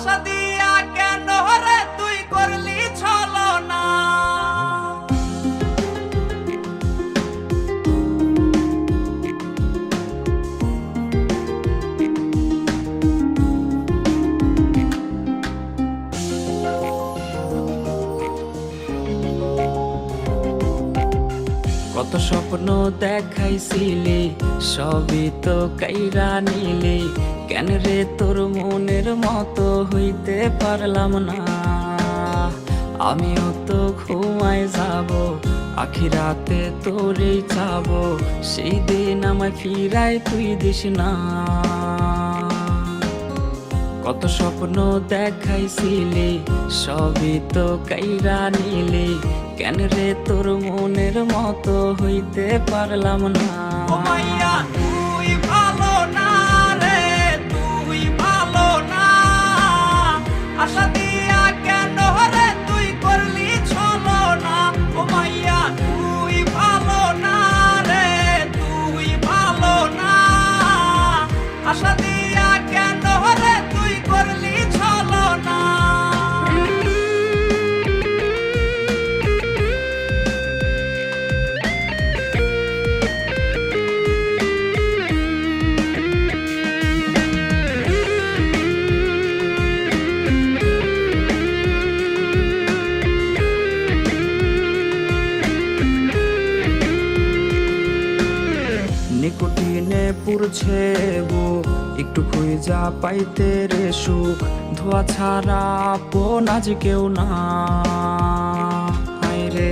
আশা দিয়া কত স্বপ্ন দেখাইছিলি, সবই তো কাইরা নিলি। কেন রে তোর মনের মতো হইতে পারলাম না? আমিও তো ঘুমায় যাব আখিরাতে তোরেই চাবো। সেই দিন আমায় ফিরাই তুই দিস না। কত স্বপ্ন দেখাইছিলি, সবই তো কাইরা নিলি। কেন রে তোর মনের মতো হইতে পারলাম না? আশা নিকটিনে পুরছে গো। একটু যা পাইতে রে সুখ, ধোয়া ছাড়া আপন আজ কেউ না। রে,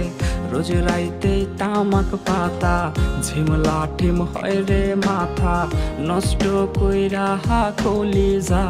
রোজ রাইতে তামাক পাতা ঝিম লাঠিম হয় রে মাথা, নষ্ট কইরা হা কলি যা